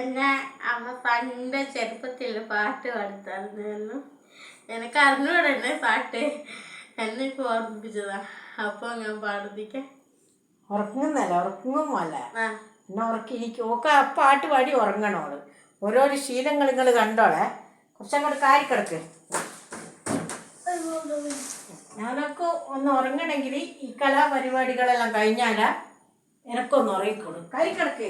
എന്നെ അമ്മ പണ്ട് ചെറുപ്പത്തിൽ പാട്ട് പാടുത്തായിരുന്നു എനിക്ക് അറിഞ്ഞൂടെ എന്നെ പാട്ട്? എന്നെ ഇപ്പൊ ഓർമ്മിപ്പിച്ചതാ. അപ്പൊ ഞാൻ പാടുപ്പിക്കാം ഉറങ്ങുന്നല്ല ഉറങ്ങുമല്ല ആ. എന്നെ ഉറക്കി എനിക്ക് ഒക്കെ ആ പാട്ട് പാടി ഉറങ്ങണോൾ ഓരോരോ ശീലങ്ങൾ നിങ്ങൾ കണ്ടോളെ. കുറച്ചങ്ങോട്ട് കാരിക്കിടക്ക് ഞാനൊക്കെ ഒന്ന് ഉറങ്ങണമെങ്കിൽ ഈ കലാപരിപാടികളെല്ലാം കഴിഞ്ഞാലാ എനക്കൊന്ന് ഉറങ്ങിക്കോളൂ. കാരി കാരിക്കിടക്ക്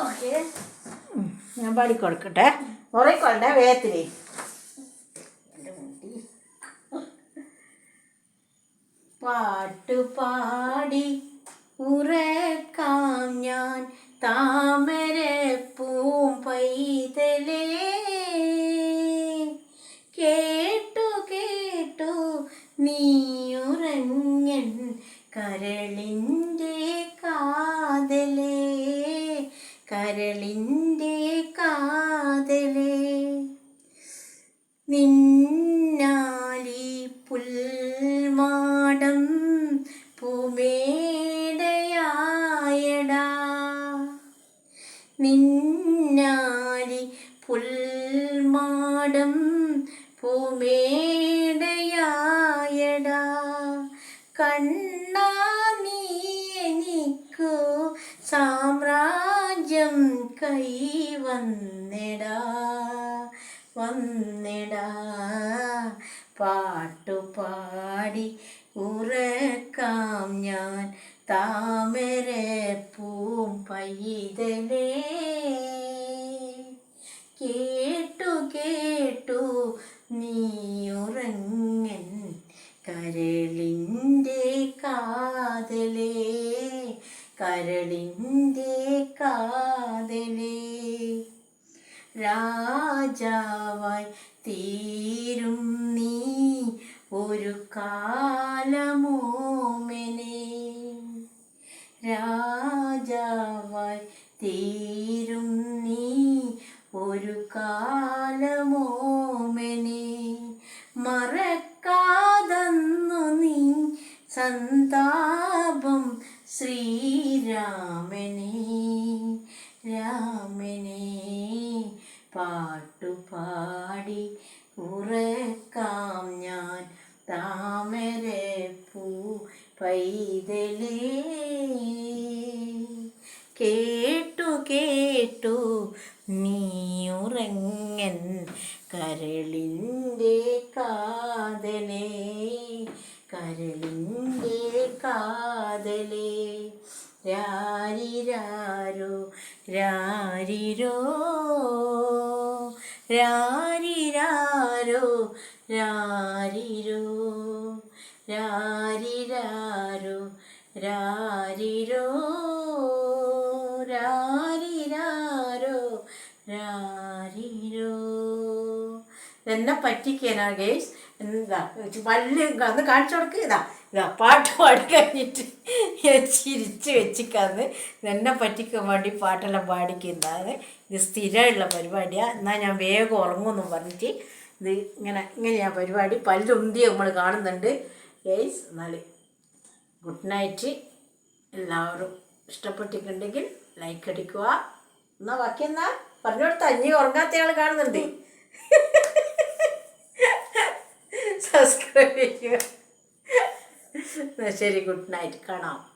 ഓക്കെ. ഞാൻ പാടിക്കൊടുക്കട്ടെ ഉറങ്ങിക്കൊള്ളേ വേഗത്തിലേ. പാട്ടുപാടി ഉറക്കാം ഞാൻ. താമര പൂം പൈതലേ. കേട്ടു കേട്ടു നീയുറങ്ങൻ കരളിന്റെ കരളിന്റെ കാതലേ നിന്നാലി പുൽമാടം പൂമേടയായടാ നിന്നാലി പുൽമാടം പൂമേടയായടാ കണ്ണാ കൈവന്നിടാ വന്നിടാ വന്നിടാ. പാട്ടുപാടി ഉറക്കാം ഞാൻ. താമര പൂം പൈതലേ കേട്ടു കേട്ടു നീ ഉറങ്ങൻ കരളിന്റെ കാതലേ കരളിന്റെ കാതലേ രാജാവായി തീരും നീ ഒരു കാലമോമനെ. രാജാവായി തീരും ശ്രീരാമനെ രാമനെ പാട്ടുപാടി ഉറക്കാം ഞാൻ. താമര പൂ പൈതലേ കേട്ടു കേട്ടു നീ ഉറങ്ങൻ കരളിന്റെ കാതലേ കരളിന്റെ കാതലേ രാരിരാരോ രാരിരോ രാരിരാരോ രാരിരോ രാരിരാരോ രാരിരോ രാരിരാരോ രാരിരോ. എന്നെ പറ്റിക്കാനാ ഗേസ്? എന്താ? വല്യ അന്ന് കാണിച്ചു കൊടുക്ക്. ഇതാ ഇതാ പാട്ട് പാടി കഴിഞ്ഞിട്ട് ചിരിച്ച് വെച്ചിക്കാന്ന്. എന്നെ പറ്റിക്കാൻ വേണ്ടി പാട്ടെല്ലാം പാടിക്കുന്നതാണ് ഇത് സ്ഥിരമുള്ള പരിപാടിയാണ് എന്നാൽ ഞാൻ വേഗം ഉറങ്ങുമെന്നും പറഞ്ഞിട്ട് ഇത് ഇങ്ങനെ ഇങ്ങനെയാണ് പരിപാടി. പല്ലുന്തി നമ്മൾ കാണുന്നുണ്ട്. ഏയ്സ് എന്നാൽ ഗുഡ് നൈറ്റ്. എല്ലാവരും ഇഷ്ടപ്പെട്ടിട്ടുണ്ടെങ്കിൽ ലൈക്ക് അടിക്കുക. എന്നാൽ ബാക്കി എന്നാ? പറഞ്ഞു കൊടുത്ത. അഞ്ഞി ഉറങ്ങാത്ത ആൾ കാണുന്നുണ്ട്. സബ്സ്ക്രൈബ് ചെയ്യുക. എന്നാൽ ശരി ഗുഡ് നൈറ്റ്. കാണാം.